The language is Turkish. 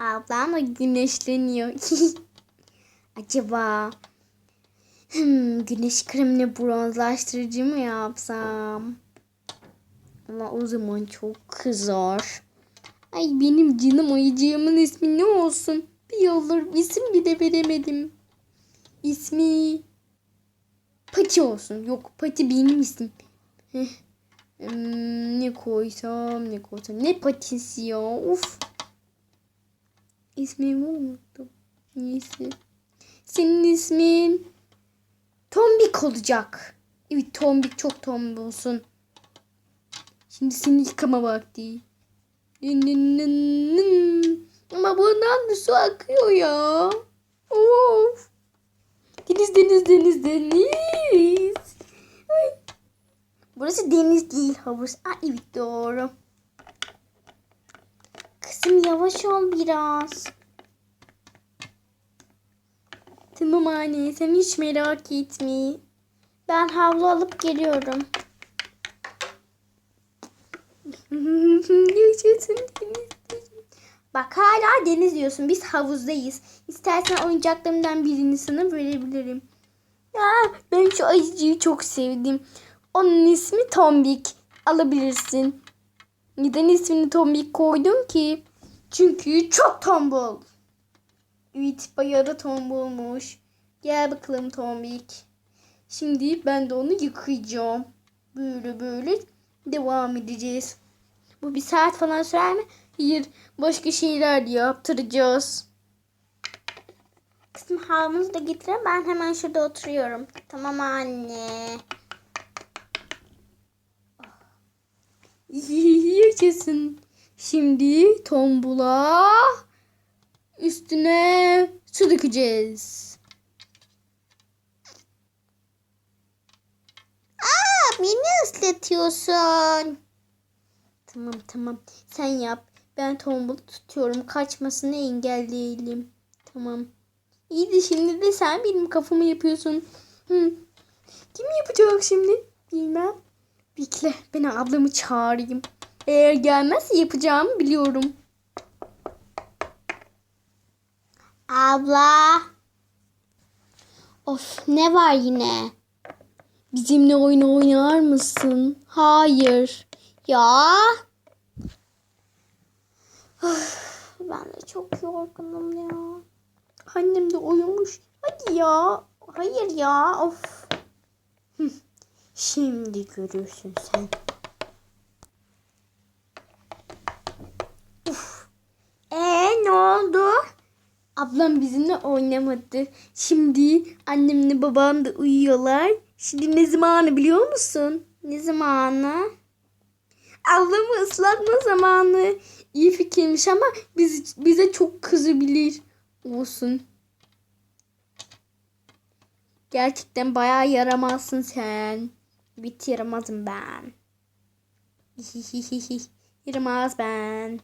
Ablam da güneşleniyor. Acaba hmm, güneş kremine bronzlaştırıcı mı yapsam? Ama o zaman çok kızar. Ay benim canım ayıcığımın ismi ne olsun? Bir yıldır isim bile veremedim. İsmi Pati olsun. Yok Pati benim. Heh. Hmm, ne koysam ne koysam. Ne patisi ya uf. İsmimi unuttum. Neyse. Senin ismin Tombik olacak. Evet Tombik çok tombulsun. Şimdi seni yıkama vakti. Ama bundan da su akıyor ya. Of. Deniz deniz deniz deniz. Burası deniz değil havuz. Aa, evet doğru. Kızım yavaş ol biraz. Tamam anne sen hiç merak etme. Ben havlu alıp geliyorum. Bak hala deniz diyorsun. Biz havuzdayız. İstersen oyuncaklarımdan birini sana verebilirim. Ya ben şu ayıcıyı çok sevdim. Onun ismi Tombik. Alabilirsin. Neden ismini Tombik koydum ki? Çünkü çok tombul. Evet bayağı da tombulmuş. Gel bakalım Tombik. Şimdi ben de onu yıkayacağım. Böyle böyle devam edeceğiz. Bu bir saat falan sürer mi? Hayır. Başka şeyler de yaptıracağız. Kızım havlunuzu da getirin. Ben hemen şurada oturuyorum. Tamam anne. Yaşasın. Şimdi tombula üstüne su dökeceğiz. Aa, beni ıslatıyorsun. Tamam tamam sen yap. Ben tombul tutuyorum. Kaçmasını engelleyelim. Tamam. İyi de şimdi de sen benim kafamı yapıyorsun. Hı. Kim yapacak şimdi? Bilmem. Bekle ben ablamı çağırayım. Eğer gelmezse yapacağımı biliyorum. Abla. Of ne var yine? Bizimle oyun oynar mısın? Hayır. Ya. Of, ben de çok yorgunum ya. Annem de uyumuş. Hadi ya. Hayır ya. Of. Şimdi görürsün sen. Ablam bizimle oynamadı. Şimdi annemle babam da uyuyorlar. Şimdi ne zamanı biliyor musun? Ne zamanı? Ablamı ıslatma zamanı. İyi fikirmiş ama biz, bize çok kızabilir. Olsun. Gerçekten bayağı yaramazsın sen. Bit yaramazım ben. Yaramaz ben.